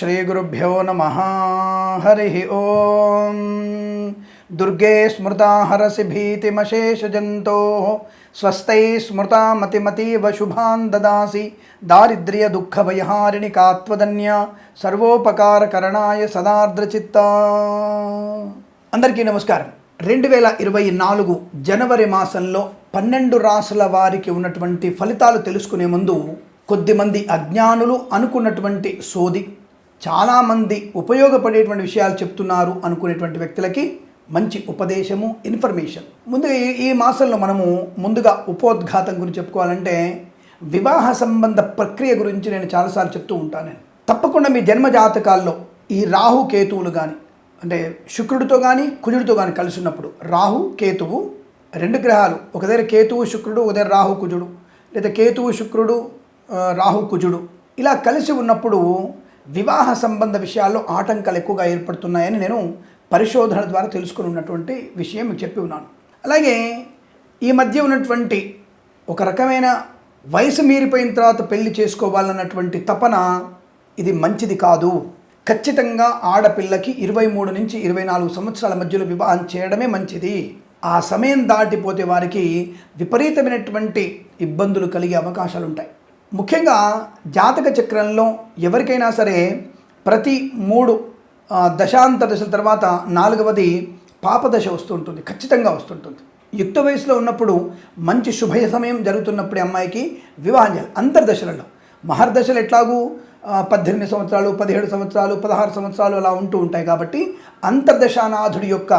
శ్రీగురుభ్యో నమ హరి ఓం దుర్గే స్మృతా హరసి భీతిమశేషజంతో స్వస్థై స్మృతా మతిమతీవ శుభాన్ దదాసి దారిద్ర్య దుఃఖభయహారిణి కాత్వదన్య సర్వోపకారకరణాయ సదార్ద్రచిత్త అందరికీ నమస్కారం. రెండు వేల ఇరవై నాలుగు జనవరి మాసంలో పన్నెండు రాసుల వారికి ఉన్నటువంటి ఫలితాలు తెలుసుకునే ముందు కొద్దిమంది అజ్ఞానులు అనుకున్నటువంటి సోది చాలామంది ఉపయోగపడేటువంటి విషయాలు చెప్తున్నారు అనుకునేటువంటి వ్యక్తులకి మంచి ఉపదేశము ఇన్ఫర్మేషన్. ముందుగా ఈ- మాసంలో మనము ముందుగా ఉపోద్ఘాతం గురించి చెప్పుకోవాలంటే వివాహ సంబంధ ప్రక్రియ గురించి నేను చాలాసార్లు చెప్తూ ఉంటాను. నేను తప్పకుండా మీ జన్మ జాతకాల్లో ఈ రాహు కేతువులు కానీ అంటే శుక్రుడితో కానీ కుజుడితో కానీ కలిసి ఉన్నప్పుడు రాహు కేతువు రెండు గ్రహాలు. ఒక దగ్గర కేతువు శుక్రుడు ఒక దగ్గర రాహు కుజుడు. లేదా కేతువు శుక్రుడు రాహు కుజుడు. ఇలా కలిసి ఉన్నప్పుడు వివాహ సంబంధ విషయాల్లో ఆటంకాలు ఎక్కువగా ఏర్పడుతున్నాయని నేను పరిశోధన ద్వారా తెలుసుకుని ఉన్నటువంటి విషయం మీకు చెప్పి ఉన్నాను. అలాగే ఈ మధ్య ఉన్నటువంటి ఒక రకమైన వయసు మీరిపోయిన తర్వాత పెళ్ళి చేసుకోవాలన్నటువంటి తపన ఇది మంచిది కాదు. ఖచ్చితంగా ఆడపిల్లకి ఇరవై మూడు నుంచి ఇరవై నాలుగు సంవత్సరాల మధ్యలో వివాహం చేయడమే మంచిది. ఆ సమయం దాటిపోతే వారికి విపరీతమైనటువంటి ఇబ్బందులు కలిగే అవకాశాలు ఉంటాయి ముఖ్యంగా జాతక చక్రంలో ఎవరికైనా సరే ప్రతి మూడు దశాంత దశల తర్వాత నాలుగవది పాపదశ వస్తుంటుంది ఖచ్చితంగా వస్తుంటుంది. యుక్త వయసులో ఉన్నప్పుడు మంచి శుభ సమయం జరుగుతున్నప్పుడు అమ్మాయికి వివాహం చేయాలి. అంతర్దశలలో మహర్దశలు ఎట్లాగూ పద్దెనిమిది సంవత్సరాలు పదిహేడు సంవత్సరాలు పదహారు సంవత్సరాలు అలా ఉంటూ ఉంటాయి కాబట్టి అంతర్దశానాథుడి యొక్క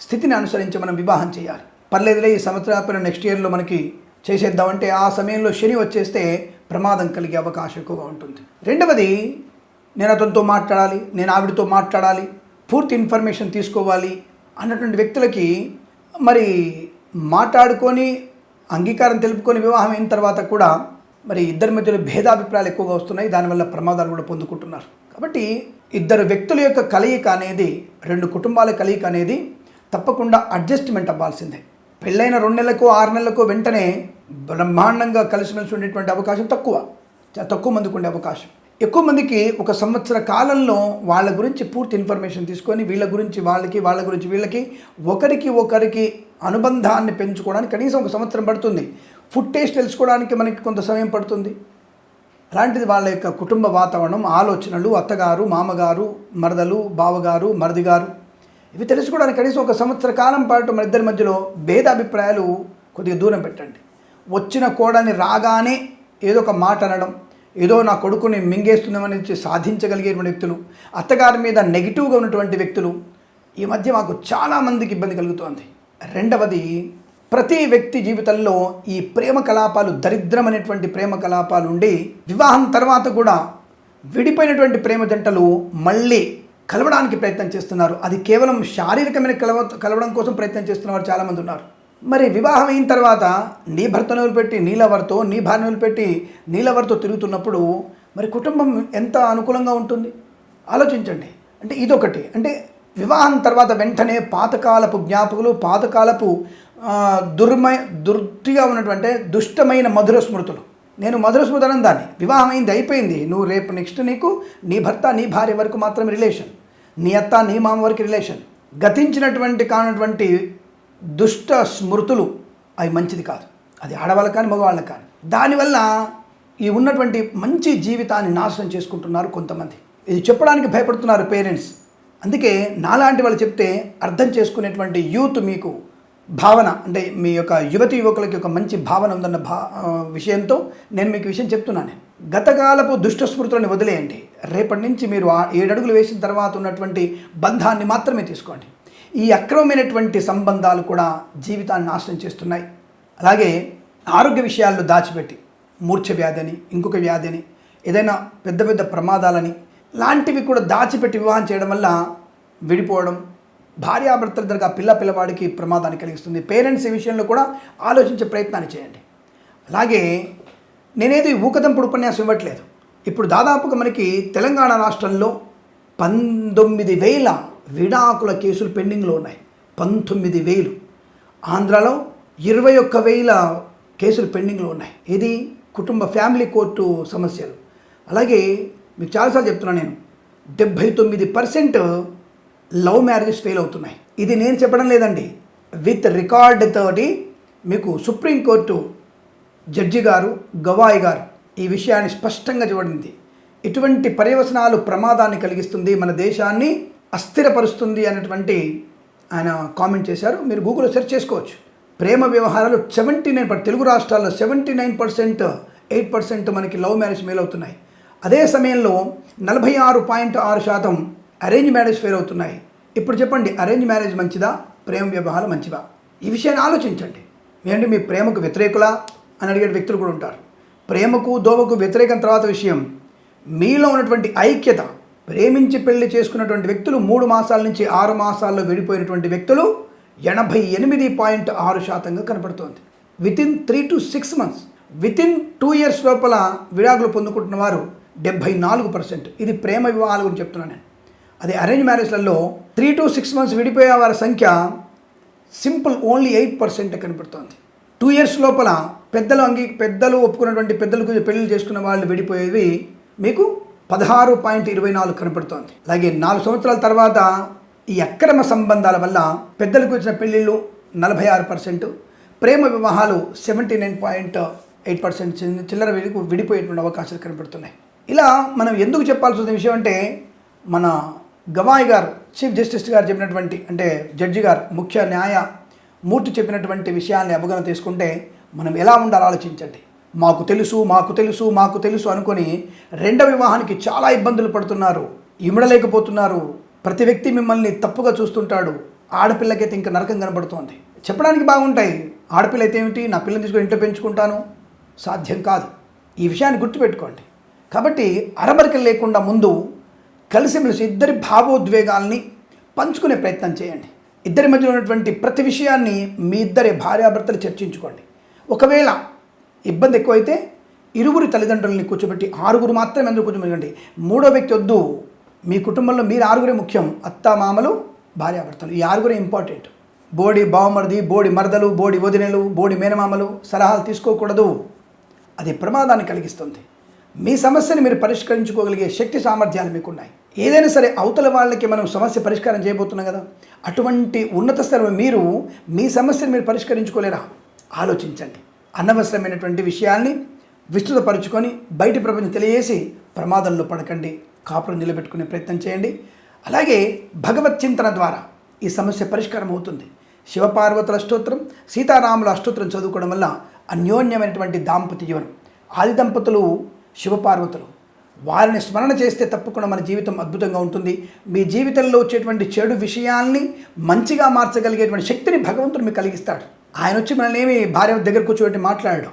స్థితిని అనుసరించి మనం వివాహం చేయాలి. పర్లేదులే ఈ సంవత్సరం నెక్స్ట్ ఇయర్లో మనకి చేసేద్దామంటే ఆ సమయంలో శని వచ్చేస్తే ప్రమాదం కలిగే అవకాశం ఎక్కువగా ఉంటుంది. రెండవది నేను అతనితో మాట్లాడాలి నేను ఆవిడతో మాట్లాడాలి పూర్తి ఇన్ఫర్మేషన్ తీసుకోవాలి అన్నటువంటి వ్యక్తులకి మరి మాట్లాడుకొని అంగీకారం తెలుపుకొని వివాహం అయిన తర్వాత కూడా మరి ఇద్దరి మధ్యలో భేదాభిప్రాయాలు ఎక్కువగా వస్తున్నాయి. దానివల్ల ప్రమాదాలు కూడా పొందుకుంటున్నారు. కాబట్టి ఇద్దరు వ్యక్తుల యొక్క కలయిక అనేది రెండు కుటుంబాల కలయిక అనేది తప్పకుండా అడ్జస్ట్మెంట్ అవ్వాల్సిందే. పెళ్ళైన రెండు నెలలకు ఆరు నెలలకు వెంటనే బ్రహ్మాండంగా కలిసిమెలిసి ఉండేటువంటి అవకాశం తక్కువ. తక్కువ మందికి ఉండే అవకాశం. ఎక్కువ మందికి ఒక సంవత్సర కాలంలో వాళ్ళ గురించి పూర్తి ఇన్ఫర్మేషన్ తీసుకొని వీళ్ళ గురించి వాళ్ళకి వాళ్ళ గురించి వీళ్ళకి ఒకరికి ఒకరికి అనుబంధాన్ని పెంచుకోవడానికి కనీసం ఒక సంవత్సరం పడుతుంది. ఫుడ్ టేస్ట్ తెలుసుకోవడానికి మనకి కొంత సమయం పడుతుంది. అలాంటిది వాళ్ళ యొక్క కుటుంబ వాతావరణం ఆలోచనలు అత్తగారు మామగారు మరదలు బావగారు మరదిగారు ఇవి తెలుసుకోవడానికి కనీసం ఒక సంవత్సర కాలం పాటు మన ఇద్దరి మధ్యలో భేదాభిప్రాయాలు కొద్దిగా దూరం పెట్టండి. వచ్చిన కోడని రాగానే ఏదో ఒక మాట అనడం ఏదో నా కొడుకుని మింగేస్తున్నామని సాధించగలిగేటువంటి వ్యక్తులు అత్తగారి మీద నెగిటివ్గా ఉన్నటువంటి వ్యక్తులు ఈ మధ్య మాకు చాలామందికి ఇబ్బంది కలుగుతోంది. రెండవది ప్రతి వ్యక్తి జీవితంలో ఈ ప్రేమ కలాపాలు దరిద్రమైనటువంటి ప్రేమ కలాపాలు ఉండి వివాహం తర్వాత కూడా విడిపోయినటువంటి ప్రేమ జంటలు మళ్ళీ కలవడానికి ప్రయత్నం చేస్తున్నారు. అది కేవలం శారీరకమైన కలవ కలవడం కోసం ప్రయత్నం చేస్తున్నవారు చాలామంది ఉన్నారు. మరి వివాహం అయిన తర్వాత నీ భర్తను వదిలిపెట్టి నీలవర్తో నీ భార్యను వదిలిపెట్టి నీలవర్తో తిరుగుతున్నప్పుడు మరి కుటుంబం ఎంత అనుకూలంగా ఉంటుంది? ఆలోచించండి. అంటే ఇదొకటి. అంటే వివాహం తర్వాత వెంటనే పాతకాలపు జ్ఞాపకులు పాతకాలపు దుర్మయ దుర్తిగా ఉన్నటువంటి దుష్టమైన మధుర స్మృతులు. నేను మధుర స్మృతి అనం దాన్ని. వివాహం అయింది అయిపోయింది. నువ్వు రేపు నెక్స్ట్ నీకు నీ భర్త నీ భార్య వరకు మాత్రమే రిలేషన్ నీ అత్త నీ మామ వరకు రిలేషన్ గతించినటువంటి కానటువంటి దుష్ట స్మృతులు అవి మంచిది కాదు. అది ఆడవాళ్ళకి కానీ మగవాళ్ళకి కానీ. దానివల్ల ఈ ఉన్నటువంటి మంచి జీవితాన్ని నాశనం చేసుకుంటున్నారు కొంతమంది. ఇది చెప్పడానికి భయపడుతున్నారు పేరెంట్స్. అందుకే నాలాంటి వాళ్ళు చెప్తే అర్థం చేసుకునేటువంటి యూత్ మీకు భావన అంటే మీ యొక్క యువతి యువకులకి ఒక మంచి భావన ఉందన్న భా విషయంతో నేను మీకు విషయం చెప్తున్నాను నేను. గతకాలపు దుష్ట స్మృతులను వదిలేయండి. రేపటి నుంచి మీరు ఏడడుగులు ఏడు అడుగులు వేసిన తర్వాత ఉన్నటువంటి బంధాన్ని మాత్రమే తీసుకోండి. ఈ అక్రమమైనటువంటి సంబంధాలు కూడా జీవితాన్ని నాశనం చేస్తున్నాయి. అలాగే ఆరోగ్య విషయాల్లో దాచిపెట్టి మూర్ఛ వ్యాధి అని ఇంకొక వ్యాధి అని ఏదైనా పెద్ద పెద్ద ప్రమాదాలని లాంటివి కూడా దాచిపెట్టి వివాహం చేయడం వల్ల విడిపోవడం భార్యాభర్తల దగ్గర పిల్ల పిల్లవాడికి ప్రమాదాన్ని కలిగిస్తుంది. పేరెంట్స్ ఈ విషయంలో కూడా ఆలోచించే ప్రయత్నాన్ని చేయండి. అలాగే నేనేది ఊకదంపుడు ఉపన్యాసం ఇవ్వట్లేదు. ఇప్పుడు దాదాపుగా మనకి తెలంగాణ రాష్ట్రంలో పంతొమ్మిది వేల విడాకుల కేసులు పెండింగ్లో ఉన్నాయి. పంతొమ్మిది వేలు. ఆంధ్రాలో ఇరవై ఒక్క వేల కేసులు పెండింగ్లో ఉన్నాయి. ఇది కుటుంబ ఫ్యామిలీ కోర్టు సమస్యలు. అలాగే మీకు చాలాసార్లు చెప్తున్నాను నేను. డెబ్భై తొమ్మిది పర్సెంట్ లవ్ మ్యారేజెస్ ఫెయిల్ అవుతున్నాయి. ఇది నేను చెప్పడం లేదండి. విత్ రికార్డ్ తోటి మీకు సుప్రీంకోర్టు జడ్జి గారు గవాయి గారు ఈ విషయాన్ని స్పష్టంగా చూడింది ఇటువంటి పర్యవసనాలు ప్రమాదాన్ని కలిగిస్తుంది మన దేశాన్ని. అస్థిరపరుస్తుంది అనేటువంటి ఆయన కామెంట్ చేశారు. మీరు గూగుల్లో సెర్చ్ చేసుకోవచ్చు. ప్రేమ వ్యవహారాలు సెవెంటీ నైన్ తెలుగు రాష్ట్రాల్లో seventy nine percent eight percent మనకి లవ్ మ్యారేజ్ ఫెయిల్ అవుతున్నాయి అదే సమయంలో నలభై ఆరు పాయింట్ ఆరు శాతం అరేంజ్ మ్యారేజ్ ఫెయిల్ అవుతున్నాయి. ఇప్పుడు చెప్పండి అరేంజ్ మ్యారేజ్ మంచిదా? ప్రేమ వ్యవహారం మంచిదా? ఈ విషయాన్ని ఆలోచించండి. ఏంటి మీ ప్రేమకు వ్యతిరేకులా? అని అడిగే వ్యక్తులు కూడా ఉంటారు. ప్రేమకు దోవకు వ్యతిరేకం తర్వాత విషయం మీలో ఉన్నటువంటి ఐక్యత ప్రేమించి పెళ్ళి చేసుకున్నటువంటి వ్యక్తులు మూడు మాసాల నుంచి ఆరు మాసాల్లో విడిపోయినటువంటి వ్యక్తులు ఎనభై ఎనిమిది పాయింట్ ఆరు శాతంగా కనపడుతోంది. Within three to six months within two years లోపల విడాకులు పొందుకుంటున్న వారు డెబ్భై నాలుగు పర్సెంట్. ఇది ప్రేమ వివాహాల గురించి చెప్తున్నాను నేను. అదే అరేంజ్ మ్యారేజ్లలో త్రీ టు సిక్స్ మంత్స్ విడిపోయే వారి సంఖ్య సింపుల్ ఓన్లీ ఎయిట్ పర్సెంట్ కనపడుతోంది. టూ ఇయర్స్ లోపల పెద్దలు అంగీ పెద్దలు ఒప్పుకున్నటువంటి పెద్దలకు పెళ్ళిళ్ళు చేసుకున్న వాళ్ళు విడిపోయేవి మీకు పదహారు పాయింట్ ఇరవై నాలుగు కనపడుతోంది. అలాగే నాలుగు సంవత్సరాల తర్వాత ఈ అక్రమ సంబంధాల వల్ల పెద్దలకు వచ్చిన పెళ్ళిళ్ళు నలభై ఆరు పర్సెంట్ ప్రేమ వివాహాలు seventy nine point eight percent చిల్లర విడి విడిపోయేటువంటి అవకాశాలు కనపడుతున్నాయి. ఇలా మనం ఎందుకు చెప్పాల్సిన విషయం అంటే మన గవాయి గారు చీఫ్ జస్టిస్ గారు చెప్పినటువంటి అంటే జడ్జి గారు ముఖ్య న్యాయ మూర్తి చెప్పినటువంటి విషయాన్ని అవగాహన తీసుకుంటే మనం ఎలా ఉండాలో ఆలోచించండి. మాకు తెలుసు మాకు తెలుసు మాకు తెలుసు అనుకొని రెండవ వివాహానికి చాలా ఇబ్బందులు పడుతున్నారు. ఇమడలేకపోతున్నారు. ప్రతి వ్యక్తి మిమ్మల్ని తప్పుగా చూస్తుంటాడు. ఆడపిల్లకైతే ఇంకా నరకం కనబడుతోంది. చెప్పడానికి బాగుంటాయి. ఆడపిల్ల అయితే ఏమిటి? నా పిల్లని తీసుకొని ఇంట్లో పెంచుకుంటాను. సాధ్యం కాదు. ఈ విషయాన్ని గుర్తుపెట్టుకోండి. కాబట్టి అరమరికలు లేకుండా ముందు కలిసిమెలిసి ఇద్దరి భావోద్వేగాల్ని పంచుకునే ప్రయత్నం చేయండి. ఇద్దరి మధ్యలో ఉన్నటువంటి ప్రతి విషయాన్ని మీ ఇద్దరి భార్యాభర్తలు చర్చించుకోండి. ఒకవేళ ఇబ్బంది ఎక్కువైతే ఇరువురి తల్లిదండ్రులని కూర్చోబెట్టి ఆరుగురు మాత్రమే ఎందుకు కూర్చోబెట్టండి మూడో వ్యక్తి వద్దు. మీ కుటుంబంలో మీరు ఆరుగురే ముఖ్యం. అత్త మామలు భార్యాభర్తలు. ఈ ఆరుగురే ఇంపార్టెంట్. బోడి బావమరిది బోడి మరదలు బోడి వదినలు బోడి మేనమామలు సలహాలు తీసుకోకూడదు. అది ప్రమాదాన్ని కలిగిస్తుంది. మీ సమస్యని మీరు పరిష్కరించుకోగలిగే శక్తి సామర్థ్యాలు మీకున్నాయి. ఏదైనా సరే అవతల వాళ్ళకి మనం సమస్య పరిష్కారం చేయబోతున్నాం కదా. అటువంటి ఉన్నత స్థలం మీరు మీ సమస్యను మీరు పరిష్కరించుకోలేరా? ఆలోచించండి. అనవసరమైనటువంటి విషయాల్ని విస్తృతపరుచుకొని బయటి ప్రపంచం తెలియజేసి ప్రమాదంలో పడకండి కాపురం నిలబెట్టుకునే ప్రయత్నం చేయండి. అలాగే భగవత్ చింతన ద్వారా ఈ సమస్య పరిష్కారం అవుతుంది. శివపార్వతుల అష్టోత్తరం సీతారాముల అష్టోత్తరం చదువుకోవడం వల్ల అన్యోన్యమైనటువంటి దాంపత్య జీవనం. ఆది దంపతులు శివపార్వతులు. వారిని స్మరణ చేస్తే తప్పకుండా మన జీవితం అద్భుతంగా ఉంటుంది. మీ జీవితంలో వచ్చేటువంటి చెడు విషయాల్ని మంచిగా మార్చగలిగేటువంటి శక్తిని భగవంతుడు మీకు కలిగిస్తాడు. ఆయన వచ్చి మనల్ని ఏమి భార్య దగ్గర కూర్చోబెట్టి మాట్లాడడం.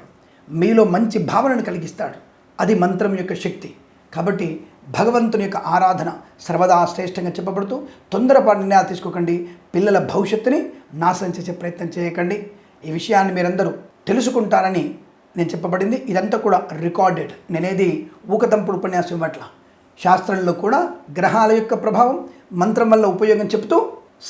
మీలో మంచి భావనను కలిగిస్తాడు. అది మంత్రం యొక్క శక్తి. కాబట్టి భగవంతుని యొక్క ఆరాధన సర్వదా శ్రేష్టంగా చెప్పబడుతూ తొందరపాటు నిర్ణయాలు తీసుకోకండి. పిల్లల భవిష్యత్తుని నాశనం చేసే ప్రయత్నం చేయకండి. ఈ విషయాన్ని మీరందరూ తెలుసుకుంటారని నేను చెప్పబడింది ఇదంతా కూడా రికార్డెడ్. నేనేది ఊకతంపుడు ఉపన్యాసం ఇవ్వట్ల. శాస్త్రంలో కూడా గ్రహాల యొక్క ప్రభావం మంత్రం వల్ల ఉపయోగం చెప్తూ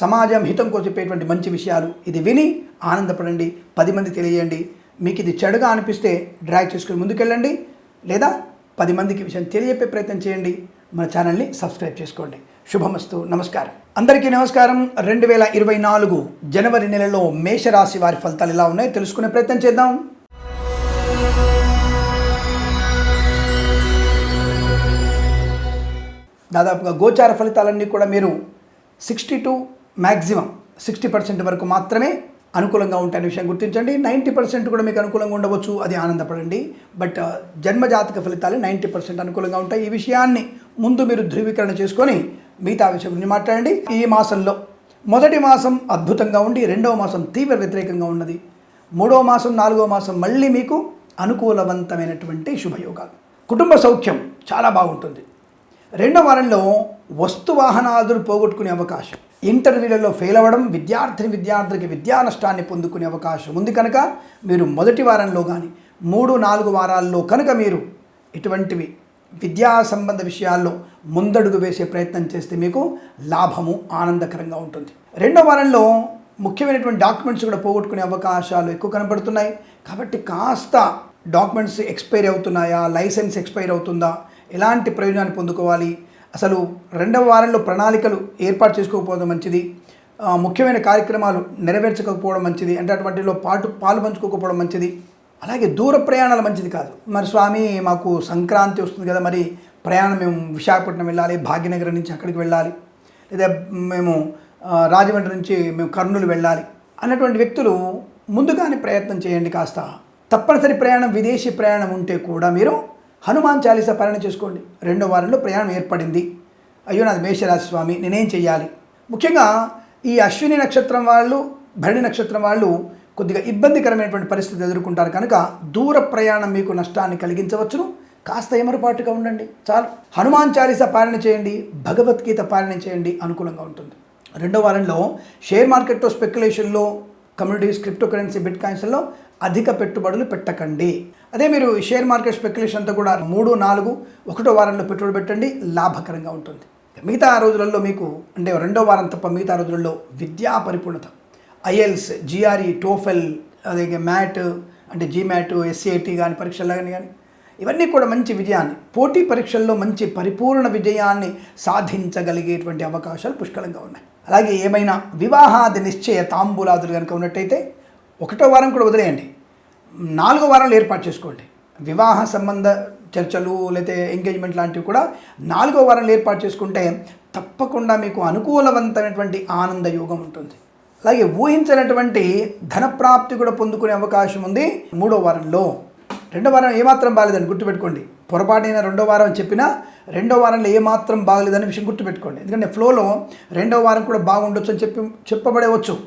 సమాజం హితం కోసం చెప్పేటువంటి మంచి విషయాలు ఇది విని ఆనందపడండి. పది మంది తెలియజేయండి మీకు ఇది చెడుగా అనిపిస్తే డ్రాగ్ చేసుకుని ముందుకెళ్ళండి. లేదా పది మందికి విషయం తెలియజెప్పే ప్రయత్నం చేయండి. మన ఛానల్ని సబ్స్క్రైబ్ చేసుకోండి. శుభమస్తు. నమస్కారం. అందరికీ నమస్కారం. రెండు వేల ఇరవై నాలుగు జనవరి నెలలో మేషరాశి వారి ఫలితాలు ఎలా ఉన్నాయో తెలుసుకునే ప్రయత్నం చేద్దాం. దాదాపుగా గోచార ఫలితాలన్నీ కూడా మీరు sixty to maximum sixty percent వరకు మాత్రమే అనుకూలంగా ఉంటాయనే విషయం గుర్తించండి. నైంటీ పర్సెంట్ కూడా మీకు అనుకూలంగా ఉండవచ్చు అది ఆనందపడండి. బట్ uh, జన్మజాతక ఫలితాలు నైంటీ పర్సెంట్ అనుకూలంగా ఉంటాయి. ఈ విషయాన్ని ముందు మీరు ధృవీకరణ చేసుకొని మిగతా విషయం గురించి మాట్లాడండి. ఈ మాసంలో మొదటి మాసం అద్భుతంగా ఉండి రెండవ మాసం తీవ్ర వ్యతిరేకంగా ఉన్నది. మూడవ మాసం నాలుగవ మాసం మళ్ళీ మీకు అనుకూలవంతమైనటువంటి శుభయోగాలు. కుటుంబ సౌఖ్యం చాలా బాగుంటుంది. రెండవ వారంలో వస్తు వాహనాదులు పోగొట్టుకునే అవకాశం. ఇంటర్వ్యూలలో ఫెయిల్ అవ్వడం విద్యార్థిని విద్యార్థులకి విద్యా నష్టాన్ని పొందుకునే అవకాశం ఉంది కనుక మీరు మొదటి వారంలో కానీ మూడు నాలుగు వారాల్లో కనుక మీరు ఇటువంటివి విద్యా సంబంధ విషయాల్లో ముందడుగు వేసే ప్రయత్నం చేస్తే మీకు లాభము ఆనందకరంగా ఉంటుంది. రెండో వారంలో ముఖ్యమైనటువంటి డాక్యుమెంట్స్ కూడా పోగొట్టుకునే అవకాశాలు ఎక్కువ కనబడుతున్నాయి. కాబట్టి కాస్త డాక్యుమెంట్స్ ఎక్స్పైర్ అవుతున్నాయా? లైసెన్స్ ఎక్స్పైర్ అవుతుందా? ఎలాంటి ప్రయోజనాన్ని పొందుకోవాలి? అసలు రెండవ వారంలో ప్రణాళికలు ఏర్పాటు చేసుకోకపోవడం మంచిది. ముఖ్యమైన కార్యక్రమాలు నెరవేర్చకపోవడం మంచిది. అంటే అటువంటిలో పాటు పాలు పంచుకోకపోవడం మంచిది. అలాగే దూర ప్రయాణాలు మంచిది కాదు. మరి స్వామి మాకు సంక్రాంతి వస్తుంది కదా మరి ప్రయాణం మేము విశాఖపట్నం వెళ్ళాలి భాగ్యనగరం నుంచి అక్కడికి వెళ్ళాలి. లేదా మేము రాజమండ్రి నుంచి మేము కర్నూలు వెళ్ళాలి అన్నటువంటి వ్యక్తులు ముందుగానే ప్రయత్నం చేయండి కాస్త. తప్పనిసరి ప్రయాణం విదేశీ ప్రయాణం ఉంటే కూడా మీరు హనుమాన్ చాలీసా పాలన చేసుకోండి. రెండో వారంలో ప్రయాణం ఏర్పడింది. అయ్యో నాది మేషరాశి స్వామి నేనేం చెయ్యాలి? ముఖ్యంగా ఈ అశ్విని నక్షత్రం వాళ్ళు భరణి నక్షత్రం వాళ్ళు కొద్దిగా ఇబ్బందికరమైనటువంటి పరిస్థితి ఎదుర్కొంటారు. కనుక దూర ప్రయాణం మీకు నష్టాన్ని కలిగించవచ్చును. కాస్త ఎమరపాటుగా ఉండండి. చాలు. హనుమాన్ చాలీసా పాలన చేయండి. భగవద్గీత పాలన చేయండి. అనుకూలంగా ఉంటుంది. రెండో వారంలో షేర్ మార్కెట్లో స్పెక్యులేషన్లో కమ్యూనిటీస్ క్రిప్టో కరెన్సీ బిట్ కాయిన్స్లో అధిక పెట్టుబడులు పెట్టకండి. అదే మీరు షేర్ మార్కెట్ స్పెక్యులేషన్ అంతా కూడా మూడు నాలుగు ఒకటో వారంలో పెట్టుబడి పెట్టండి లాభకరంగా ఉంటుంది. మిగతా రోజులలో మీకు అంటే రెండో వారం తప్ప మిగతా రోజులలో విద్యా పరిపూర్ణత. ఐఎల్స్ జిఆర్ఈ టోఫెల్ అదే మ్యాట్ అంటే జీమ్యాట్ ఎస్సీఐటీ కానీ పరీక్షలు కానీ కానీ ఇవన్నీ కూడా మంచి విజయాన్ని పోటీ పరీక్షల్లో మంచి పరిపూర్ణ విజయాన్ని సాధించగలిగేటువంటి అవకాశాలు పుష్కలంగా ఉన్నాయి. అలాగే ఏమైనా వివాహాది నిశ్చయ తాంబూలాదులు కనుక ఉన్నట్టయితే ఒకటో వారం కూడా వదిలేయండి. నాలుగో వారంలో ఏర్పాటు చేసుకోండి. వివాహ సంబంధ చర్చలు లేకపోతే ఎంగేజ్మెంట్ లాంటివి కూడా నాలుగో వారంలో ఏర్పాటు చేసుకుంటే తప్పకుండా మీకు అనుకూలవంతమైనటువంటి ఆనంద యోగం ఉంటుంది. అలాగే ఊహించినటువంటి ధనప్రాప్తి కూడా పొందుకునే అవకాశం ఉంది మూడో వారంలో. రెండో వారం ఏమాత్రం బాగాలేదని గుర్తుపెట్టుకోండి. పొరపాటైన రెండో వారం అని చెప్పినా రెండో వారంలో ఏమాత్రం బాగలేదనే విషయం గుర్తుపెట్టుకోండి. ఎందుకంటే ఫ్లోలో రెండో వారం కూడా బాగుండొచ్చు అని చెప్పి చెప్పబడేవచ్చు.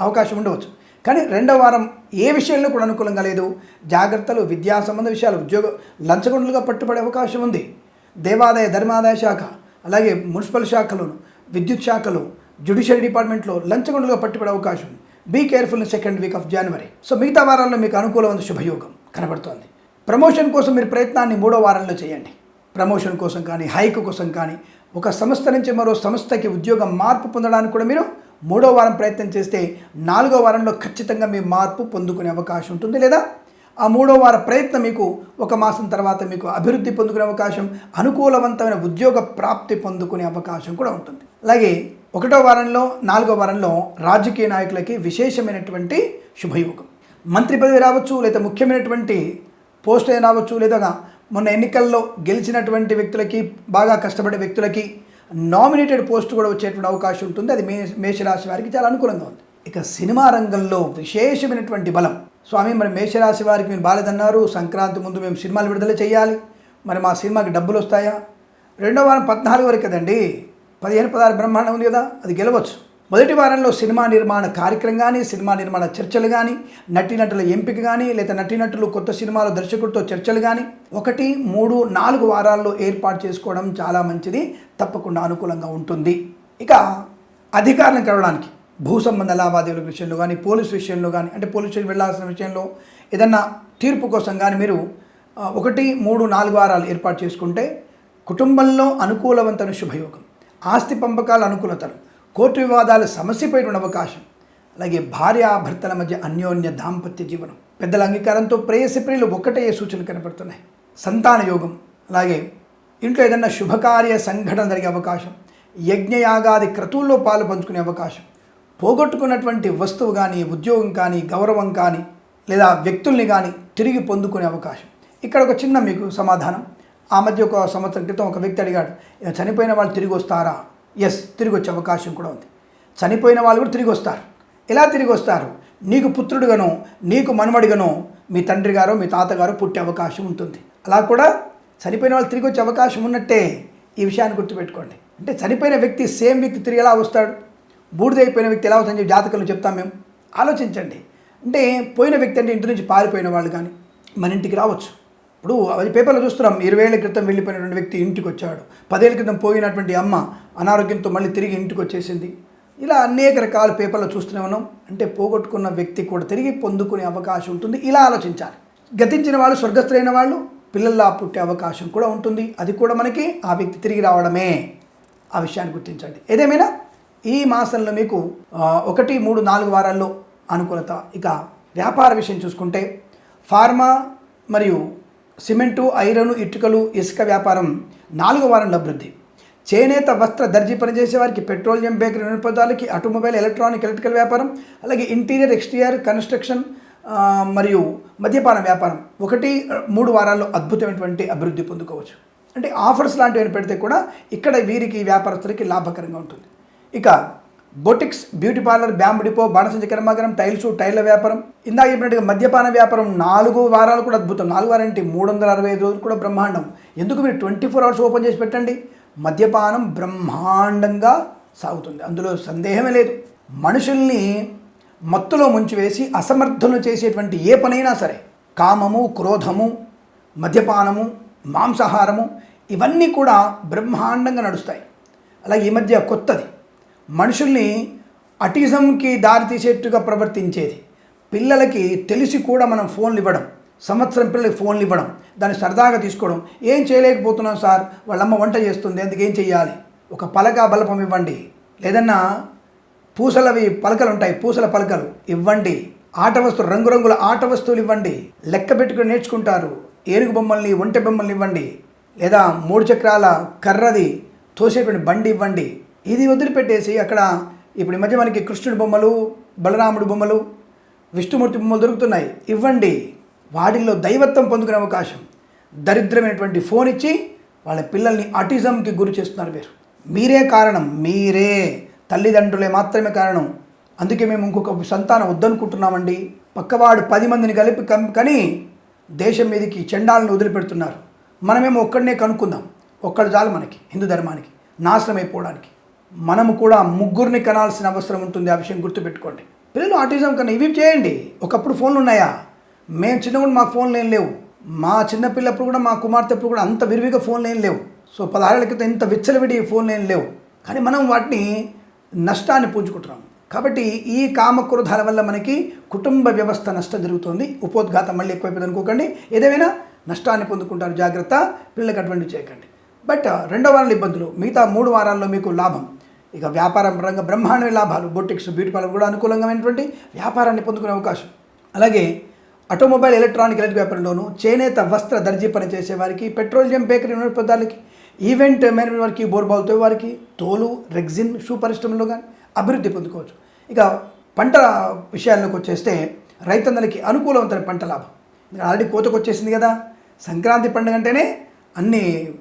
అవకాశం ఉండవచ్చు. కానీ రెండో వారం ఏ విషయంలో కూడా అనుకూలంగా లేదు. జాగ్రత్తలు విద్యా సంబంధ విషయాలు ఉద్యోగ లంచగొండలుగా పట్టుబడే అవకాశం ఉంది. దేవాదాయ ధర్మాదాయ శాఖ అలాగే మున్సిపల్ శాఖలు విద్యుత్ శాఖలు జ్యుడిషియరీ డిపార్ట్మెంట్లో లంచగొండలుగా పట్టుబడే అవకాశం ఉంది. Be careful second week of January. So మిగతా వారాల్లో మీకు అనుకూలమైన శుభయోగం. కనబడుతోంది. ప్రమోషన్ కోసం మీరు ప్రయత్నాన్ని మూడో వారంలో చేయండి. ప్రమోషన్ కోసం కానీ హైక్ కోసం కానీ ఒక సంస్థ నుంచి మరో సంస్థకి ఉద్యోగం మార్పు పొందడానికి కూడా మీరు మూడో వారం ప్రయత్నం చేస్తే నాలుగో వారంలో ఖచ్చితంగా మీ మార్పు పొందుకునే అవకాశం ఉంటుంది లేదా? ఆ మూడో వార ప్రయత్నం మీకు ఒక మాసం తర్వాత మీకు అభివృద్ధి పొందుకునే అవకాశం అనుకూలవంతమైన ఉద్యోగ ప్రాప్తి పొందుకునే అవకాశం కూడా ఉంటుంది. అలాగే ఒకటో వారంలో నాలుగో వారంలో రాజకీయ నాయకులకి విశేషమైనటువంటి శుభయోగం. మంత్రి పదవి రావచ్చు లేదా ముఖ్యమైనటువంటి పోస్ట్ అయినా రావచ్చు లేదా మొన్న ఎన్నికల్లో గెలిచినటువంటి వ్యక్తులకి బాగా కష్టపడే వ్యక్తులకి నామినేటెడ్ పోస్ట్ కూడా వచ్చేటువంటి అవకాశం ఉంటుంది. అది మే మేషరాశి వారికి చాలా అనుకూలంగా ఉంది. ఇక సినిమా రంగంలో విశేషమైనటువంటి బలం. స్వామి మరి మేషరాశి వారికి మీరు బాలేదన్నారు. సంక్రాంతి ముందు మేము సినిమాలు విడుదల చేయాలి. మరి మా సినిమాకి డబ్బులు వస్తాయా? రెండో వారం పద్నాలుగు వరకు కదండి. పదిహేను పదహారు బ్రహ్మాండం ఉంది కదా అది గెలవచ్చు. మొదటి వారంలో సినిమా నిర్మాణ కార్యక్రమం కానీ సినిమా నిర్మాణ చర్చలు కానీ నటీనటుల ఎంపిక కానీ లేదా నటీనటులు కొత్త సినిమాల దర్శకుడితో చర్చలు కానీ ఒకటి మూడు నాలుగు వారాల్లో ఏర్పాటు చేసుకోవడం చాలా మంచిది తప్పకుండా అనుకూలంగా ఉంటుంది. ఇక అధికారం కలవడానికి భూ సంబంధ లావాదేవీల విషయంలో కానీ పోలీస్ విషయంలో కానీ అంటే పోలీస్ స్టేషన్ వెళ్ళాల్సిన విషయంలో ఏదన్నా తీర్పు కోసం కానీ మీరు ఒకటి మూడు నాలుగు వారాలు ఏర్పాటు చేసుకుంటే కుటుంబంలో అనుకూలవంతను శుభయోగం ఆస్తి పంపకాల అనుకూలతలు కోర్టు వివాదాలు సమస్యపోయిన అవకాశం. అలాగే భార్యాభర్తల మధ్య అన్యోన్య దాంపత్య జీవనం. పెద్దల అంగీకారంతో ప్రేయసి ప్రియులు ఒక్కటే సూచనలు కనబడుతున్నాయి సంతాన యోగం. అలాగే ఇంట్లో ఏదన్నా శుభకార్య సంఘటన జరిగే అవకాశం. యజ్ఞయాగాది క్రతువుల్లో పాలు పంచుకునే అవకాశం. పోగొట్టుకున్నటువంటి వస్తువు కానీ ఉద్యోగం కానీ గౌరవం కానీ లేదా వ్యక్తుల్ని కానీ తిరిగి పొందుకునే అవకాశం. ఇక్కడ ఒక చిన్న మీకు సమాధానం. ఆ మధ్య ఒక సంవత్సరం క్రితం ఒక వ్యక్తి అడిగాడు చనిపోయిన వాళ్ళు తిరిగి వస్తారా? ఎస్ తిరిగి వచ్చే అవకాశం కూడా ఉంది. చనిపోయిన వాళ్ళు కూడా తిరిగి వస్తారు ఎలా తిరిగి వస్తారు నీకు పుత్రుడుగాను నీకు మనమడిగానో మీ తండ్రి గారు మీ తాతగారో పుట్టే అవకాశం ఉంటుంది. అలా కూడా చనిపోయిన వాళ్ళు తిరిగి వచ్చే అవకాశం ఉన్నట్టే ఈ విషయాన్ని గుర్తుపెట్టుకోండి. అంటే చనిపోయిన వ్యక్తి సేమ్ వ్యక్తి తిరిగి ఎలా వస్తాడు? బూడిదైపోయిన వ్యక్తి ఎలా వస్తుందని చెప్పి జాతకంలో చెప్తాం మేము. ఆలోచించండి. అంటే పోయిన వ్యక్తి అంటే ఇంటి నుంచి పారిపోయిన వాళ్ళు కానీ మన ఇంటికి రావచ్చు. ఇప్పుడు అది పేపర్లో చూస్తున్నాం ఇరవై ఏళ్ళ క్రితం వెళ్ళిపోయినటువంటి వ్యక్తి ఇంటికి వచ్చాడు పదేళ్ళ క్రితం పోయినటువంటి అమ్మ అనారోగ్యంతో మళ్ళీ తిరిగి ఇంటికి వచ్చేసింది ఇలా అనేక రకాల పేపర్లో చూస్తూనే ఉన్నాం. అంటే పోగొట్టుకున్న వ్యక్తి కూడా తిరిగి పొందుకునే అవకాశం ఉంటుంది. ఇలా ఆలోచించాలి. గతించిన వాళ్ళు స్వర్గస్థులైన వాళ్ళు పిల్లల్లా పుట్టే అవకాశం కూడా ఉంటుంది. అది కూడా మనకి ఆ వ్యక్తి తిరిగి రావడమే ఆ విషయాన్ని గుర్తించండి. ఏదేమైనా? ఈ మాసంలో మీకు ఒకటి మూడు నాలుగు వారాల్లో అనుకూలత. ఇక వ్యాపార విషయం చూసుకుంటే ఫార్మా మరియు సిమెంటు ఐరన్ ఇటుకలు ఇసుక వ్యాపారం నాలుగో వారంలో అభివృద్ధి. చేనేత వస్త్ర దర్జీ పనిచేసే వారికి పెట్రోలియం బేకరీ నిరుపదాలకి ఆటోమొబైల్ ఎలక్ట్రానిక్ ఎలక్ట్రికల్ వ్యాపారం అలాగే ఇంటీరియర్ ఎక్స్టీరియర్ కన్స్ట్రక్షన్ మరియు మద్యపాన వ్యాపారం. ఒకటి మూడు వారాల్లో అద్భుతమైనటువంటి అభివృద్ధి పొందుకోవచ్చు. అంటే ఆఫర్స్ లాంటివి పెడితే కూడా ఇక్కడ వీరికి వ్యాపారస్తులకి లాభకరంగా ఉంటుంది. ఇక boutiques beauty parlour bamboo depot బాణసంచ కర్మాగారం టైల్స్ టైర్ల వ్యాపారం. ఇందాక చెప్పినట్టుగా మద్యపాన వ్యాపారం నాలుగు వారాలు కూడా అద్భుతం. నాలుగు వారంటే మూడు వందల అరవై ఐదు రోజులు కూడా బ్రహ్మాండం. ఎందుకు మీరు ట్వంటీ ఫోర్ అవర్స్ ఓపెన్ చేసి పెట్టండి? మద్యపానం బ్రహ్మాండంగా సాగుతుంది. అందులో సందేహమే లేదు. మనుషుల్ని మత్తులో ముంచివేసి అసమర్థులను చేసేటువంటి ఏ పనైనా సరే కామము క్రోధము మద్యపానము మాంసాహారము ఇవన్నీ కూడా బ్రహ్మాండంగా నడుస్తాయి. అలాగే ఈ మధ్య కొత్తది. మనుషుల్ని అటిజంకి దారితీసేట్టుగా ప్రవర్తించేది. పిల్లలకి తెలిసి కూడా మనం ఫోన్లు ఇవ్వడం సంవత్సరం పిల్లలకి ఫోన్లు ఇవ్వడం దాన్ని సరదాగా తీసుకోవడం. ఏం చేయలేకపోతున్నాం సార్? వాళ్ళమ్మ వంట చేస్తుంది అందుకు ఏం ఒక పలక బలపం ఇవ్వండి. లేదన్నా పూసలవి పలకలు ఉంటాయి పూసల పలకలు ఇవ్వండి. ఆట వస్తువులు రంగురంగుల ఆట వస్తువులు ఇవ్వండి. లెక్క పెట్టుకుని నేర్చుకుంటారు. ఏనుగు బొమ్మల్ని ఒంటె బొమ్మల్ని ఇవ్వండి. లేదా మూడు చక్రాల కర్రది తోసేటువంటి బండి ఇవ్వండి. ఇది వదిలిపెట్టేసి అక్కడ ఇప్పుడు ఈ మధ్య మనకి కృష్ణుడి బొమ్మలు బలరాముడి బొమ్మలు విష్ణుమూర్తి బొమ్మలు దొరుకుతున్నాయి. ఇవ్వండి. వాటిల్లో దైవత్వం పొందుకునే అవకాశం. దరిద్రమైనటువంటి ఫోన్ ఇచ్చి వాళ్ళ పిల్లల్ని ఆటిజంకి గురి చేస్తున్నారు మీరు మీరే కారణం. మీరే. తల్లిదండ్రులే మాత్రమే కారణం. అందుకే మేము ఇంకొక సంతానం వద్దనుకుంటున్నామండి. పక్కవాడు పది మందిని కలిపి కని దేశం మీదకి చెండాలను వదిలిపెడుతున్నారు. మనమేమో ఒక్కడనే కనుక్కుందాం. ఒక్కడు చాలు మనకి. హిందూ ధర్మానికి. నాశనం అయిపోవడానికి మనము కూడా ముగ్గురిని కనాల్సిన అవసరం ఉంటుంది ఆ విషయం గుర్తుపెట్టుకోండి. పిల్లలు ఆటిజం కన్నా ఇవి చేయండి. ఒకప్పుడు ఫోన్లు ఉన్నాయా మేము చిన్నప్పుడు మాకు ఫోన్లు ఏం లేవు. మా చిన్నపిల్లప్పుడు కూడా మా కుమార్తెప్పుడు కూడా అంత విరివిగా ఫోన్లు ఏం లేవు. సో పదహారేళ్ళ క్రితం ఇంత విచ్చలవిడి ఫోన్లు ఏం లేవు. కానీ మనం వాటిని నష్టాన్ని పూంచుకుంటున్నాం కాబట్టి ఈ కామక్రోధాల వల్ల మనకి కుటుంబ వ్యవస్థ నష్టం జరుగుతుంది. ఉపోద్ఘాతం మళ్ళీ ఎక్కువైపోయింది అనుకోకండి. ఏదేమైనా నష్టాన్ని పొందుకుంటారు జాగ్రత్త. పిల్లలకు అటువంటి చేయకండి. బట్ రెండో వారాల ఇబ్బందులు. మిగతా మూడు వారాల్లో మీకు లాభం. ఇక వ్యాపారం పరంగా బ్రహ్మాండమైన లాభాలు బొటిక్స్ బ్యూటీ పార్లర్ కూడా అనుకూలంగామైనటువంటి వ్యాపారాన్ని పొందుకునే అవకాశం. అలాగే ఆటోమొబైల్ ఎలక్ట్రానిక్ ఎలక్ట్రిక్ వ్యాపారంలోను చేనేత వస్త్ర దర్జీ పని చేసే వారికి పెట్రోలియం బేకరీ పదార్థాలకి ఈవెంట్ మేనేజ్మెంట్ వారికి బోర్బాల్తో వారికి తోలు రెగ్జిన్ షూ పరిశ్రమలో కానీ అభివృద్ధి పొందుకోవచ్చు. ఇక పంట విషయాల్లోకి వచ్చేస్తే రైతన్నలకి అనుకూలవంతమైన పంట లాభం. ఆల్రెడీ కోతకు వచ్చేసింది కదా. సంక్రాంతి పండుగ అంటేనే అన్ని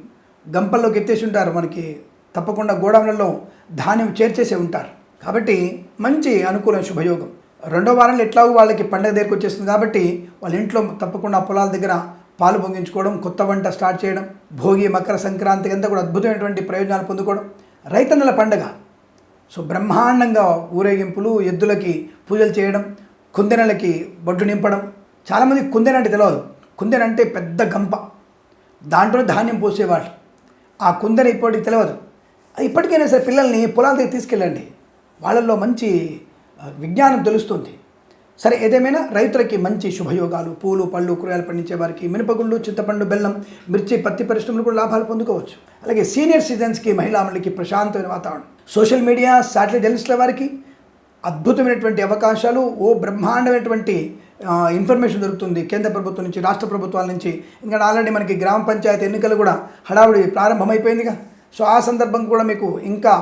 గంపల్లోకి ఎత్తేసి ఉంటారు మనకి తప్పకుండా గోడౌన్లలో ధాన్యం చేర్చేసే ఉంటారు. కాబట్టి మంచి అనుకూలం శుభయోగం. రెండో వారంలో ఎట్లాగో వాళ్ళకి పండగ దగ్గరికి వచ్చేస్తుంది కాబట్టి వాళ్ళ ఇంట్లో తప్పకుండా పొలాల దగ్గర పాలు పొంగించుకోవడం కొత్త వంట స్టార్ట్ చేయడం భోగి మకర సంక్రాంతి అంతా కూడా అద్భుతమైనటువంటి ప్రయోజనాలు పొందుకోవడం. రైతన్నల పండగ. సో బ్రహ్మాండంగా ఊరేగింపులు ఎద్దులకి పూజలు చేయడం కుందెనలకి బొడ్డు నింపడం. చాలామంది కుందెనంటే తెలియదు కుందెనంటే పెద్ద గంప. దాంట్లో ధాన్యం పోసేవాళ్ళు. ఆ కుందెన ఇప్పటికి తెలియదు ఇప్పటికైనా సరే పిల్లల్ని పొలాల దగ్గర తీసుకెళ్ళండి. వాళ్ళల్లో మంచి విజ్ఞానం తెలుస్తుంది. సరే ఏదేమైనా రైతులకి మంచి శుభయోగాలు పూలు పళ్ళు కూరగాయలు పండించే వారికి మినపగుళ్ళు చింతపండు బెల్లం మిర్చి పత్తి పరిశ్రమలు కూడా లాభాలు పొందుకోవచ్చు. అలాగే సీనియర్ సిటిజన్స్కి మహిళామణులకి ప్రశాంతమైన వాతావరణం. సోషల్ మీడియా శాటిలైట్ జర్నలిస్టుల వారికి అద్భుతమైనటువంటి అవకాశాలు ఓ బ్రహ్మాండమైనటువంటి ఇన్ఫర్మేషన్ దొరుకుతుంది. కేంద్ర ప్రభుత్వం నుంచి రాష్ట్ర ప్రభుత్వాల నుంచి. ఇంకా ఆల్రెడీ మనకి గ్రామ పంచాయతీ ఎన్నికలు కూడా హడావుడి ప్రారంభమైపోయిందిగా. సో ఆ సందర్భం కూడా మీకు ఇంకా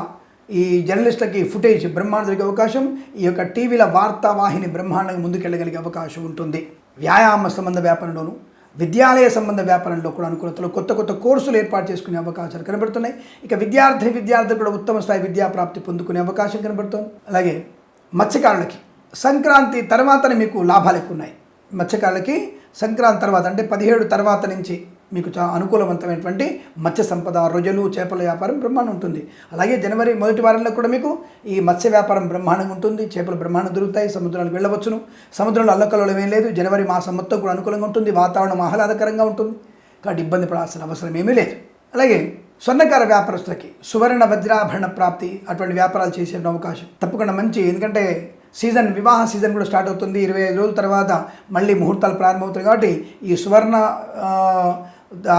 ఈ జర్నలిస్టులకి ఫుటేజ్ బ్రహ్మాండ దొరికే అవకాశం ఈ యొక్క టీవీల వార్తావాహిని బ్రహ్మాండంగా ముందుకెళ్ళగలిగే అవకాశం ఉంటుంది. వ్యాయామ సంబంధ వ్యాపారంలోను విద్యాలయ సంబంధ వ్యాపారంలో కూడా అనుకూలతలు కొత్త కొత్త కోర్సులు ఏర్పాటు చేసుకునే అవకాశాలు కనబడుతున్నాయి. ఇక విద్యార్థి విద్యార్థులు కూడా ఉత్తమ స్థాయి విద్యా ప్రాప్తి పొందుకునే అవకాశం కనబడుతుంది. అలాగే మత్స్యకారులకి సంక్రాంతి తర్వాతనే మీకు లాభాలు ఎక్కువ ఉన్నాయి. మత్స్యకారులకి సంక్రాంతి తర్వాత అంటే పదిహేడు తర్వాత నుంచి మీకు చాలా అనుకూలవంతమైనటువంటి మత్స్య సంపద రొయ్యలు చేపల వ్యాపారం బ్రహ్మాండం ఉంటుంది. అలాగే జనవరి మొదటి వారంలో కూడా మీకు ఈ మత్స్య వ్యాపారం బ్రహ్మాండంగా ఉంటుంది. చేపలు బ్రహ్మాండం దొరుకుతాయి. సముద్రాలకు వెళ్ళవచ్చును. సముద్రంలో అల్లకల్లోలం ఏం లేదు. జనవరి మాసం మొత్తం కూడా అనుకూలంగా ఉంటుంది. వాతావరణం ఆహ్లాదకరంగా ఉంటుంది. కాబట్టి ఇబ్బంది పడాల్సిన అవసరం ఏమీ లేదు. అలాగే స్వర్ణకార వ్యాపారస్తులకి సువర్ణ వజ్రాభరణ ప్రాప్తి అటువంటి వ్యాపారాలు చేసే అవకాశం తప్పకుండా మంచి. ఎందుకంటే సీజన్ వివాహ సీజన్ కూడా స్టార్ట్ అవుతుంది. ఇరవై ఐదు రోజుల తర్వాత మళ్ళీ ముహూర్తాలు ప్రారంభమవుతాయి. కాబట్టి ఈ సువర్ణ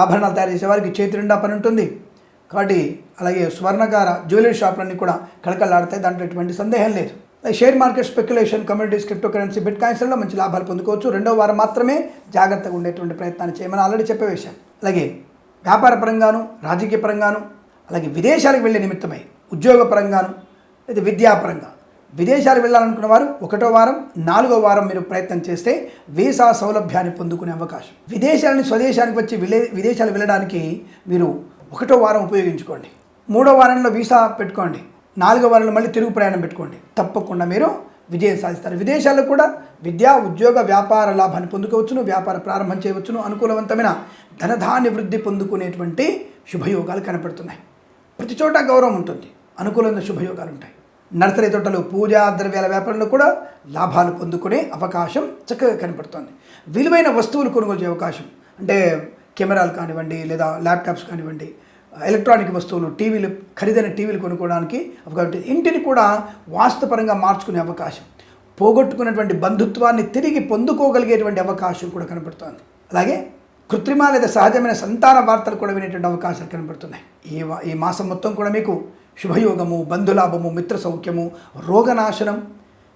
ఆభరణాలు తయారు చేసే వారికి చేతి నిండా పని ఉంటుంది. కాబట్టి అలాగే స్వర్ణకార జ్యువెలరీ షాపులన్నీ కూడా కళకళలాడతాయి. దాంట్లో ఎటువంటి సందేహం లేదు. Share market speculation communities crypto currency bit కాయిన్స్లో మంచి లాభాలు పొందుకోవచ్చు. రెండో వారం మాత్రమే జాగ్రత్తగా ఉండేటువంటి ప్రయత్నాన్ని చేయమని ఆల్రెడీ చెప్పే విషయం అలాగే వ్యాపార పరంగాను రాజకీయ పరంగాను అలాగే విదేశాలకు వెళ్ళే నిమిత్తమై ఉద్యోగపరంగాను లేదా విద్యాపరంగా విదేశాలు వెళ్ళాలనుకున్న వారు ఒకటో వారం నాలుగో వారం మీరు ప్రయత్నం చేస్తే వీసా సౌలభ్యాన్ని పొందుకునే అవకాశం. విదేశాలని స్వదేశానికి వచ్చి విలే విదేశాలు వెళ్ళడానికి మీరు ఒకటో వారం ఉపయోగించుకోండి. మూడో వారంలో వీసా పెట్టుకోండి. నాలుగో వారంలో మళ్ళీ తిరుగు ప్రయాణం పెట్టుకోండి. తప్పకుండా మీరు విజయం సాధిస్తారు. విదేశాల్లో కూడా విద్యా ఉద్యోగ వ్యాపార లాభాన్ని పొందుకోవచ్చును వ్యాపార ప్రారంభం చేయవచ్చును అనుకూలవంతమైన ధనధాన్య వృద్ధి పొందుకునేటువంటి శుభయోగాలు కనపడుతున్నాయి. ప్రతి చోట గౌరవం ఉంటుంది. అనుకూలమైన శుభయోగాలు ఉంటాయి. నర్సరీ తోటలు పూజా ద్రవ్యాల వ్యాపారంలో కూడా లాభాలు పొందుకునే అవకాశం చక్కగా కనపడుతుంది. విలువైన వస్తువులు కొనుగోలు చేసే అవకాశం. అంటే కెమెరాలు కానివ్వండి లేదా ల్యాప్టాప్స్ కానివ్వండి ఎలక్ట్రానిక్ వస్తువులు టీవీలు ఖరీదైన టీవీలు కొనుక్కోవడానికి అవకాశం. ఇంటిని కూడా వాస్తుపరంగా మార్చుకునే అవకాశం. పోగొట్టుకున్నటువంటి బంధుత్వాన్ని తిరిగి పొందుకోగలిగేటువంటి అవకాశం కూడా కనపడుతోంది. అలాగే కృత్రిమ లేదా సహజమైన సంతాన వార్తలు కూడా వినేటువంటి అవకాశాలు కనపడుతున్నాయి. ఈ ఈ మాసం మొత్తం కూడా మీకు శుభయోగము బంధులాభము మిత్ర సౌఖ్యము రోగనాశనం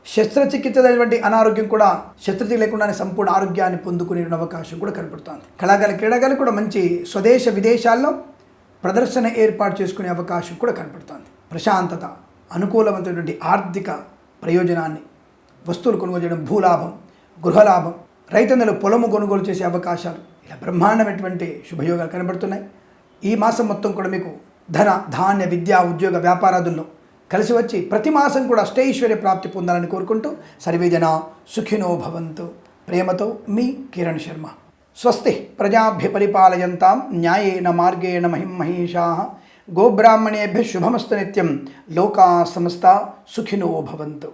శస్త్రచికిత్స అయినటువంటి అనారోగ్యం కూడా శస్త్రచికిత్స లేకుండానే సంపూర్ణ ఆరోగ్యాన్ని పొందుకునే అవకాశం కూడా కనపడుతోంది. కళాకారులు క్రీడాకారులు కూడా మంచి స్వదేశ విదేశాల్లో ప్రదర్శన ఏర్పాటు చేసుకునే అవకాశం కూడా కనపడుతోంది. ప్రశాంతత అనుకూలమైనటువంటి ఆర్థిక ప్రయోజనాన్ని వస్తువులు కొనుగోలు చేయడం భూలాభం గృహలాభం రైతన్నలు పొలము కొనుగోలు చేసే అవకాశాలు ఇలా బ్రహ్మాండమైనటువంటి శుభయోగాలు కనబడుతున్నాయి. ఈ మాసం మొత్తం కూడా మీకు ధన ధాన్య విద్య ఉద్యోగ వ్యాపారాదుల్లో కలిసి వచ్చి ప్రతి మాసం కూడా అష్టైశ్వర్య ప్రాప్తి పొందాలని కోరుకుంటూ సర్వేజన సుఖినో భవంతు. ప్రేమతో మీ కిరణ్ శర్మ. స్వస్తి ప్రజాభ్య పరిపాలయంతాం న్యాయేన మార్గేణ మహిం మహిషా గోబ్రాహ్మణేభ్య శుభమస్తు నిత్యం. లోకా సమస్త సుఖినో భవంతు.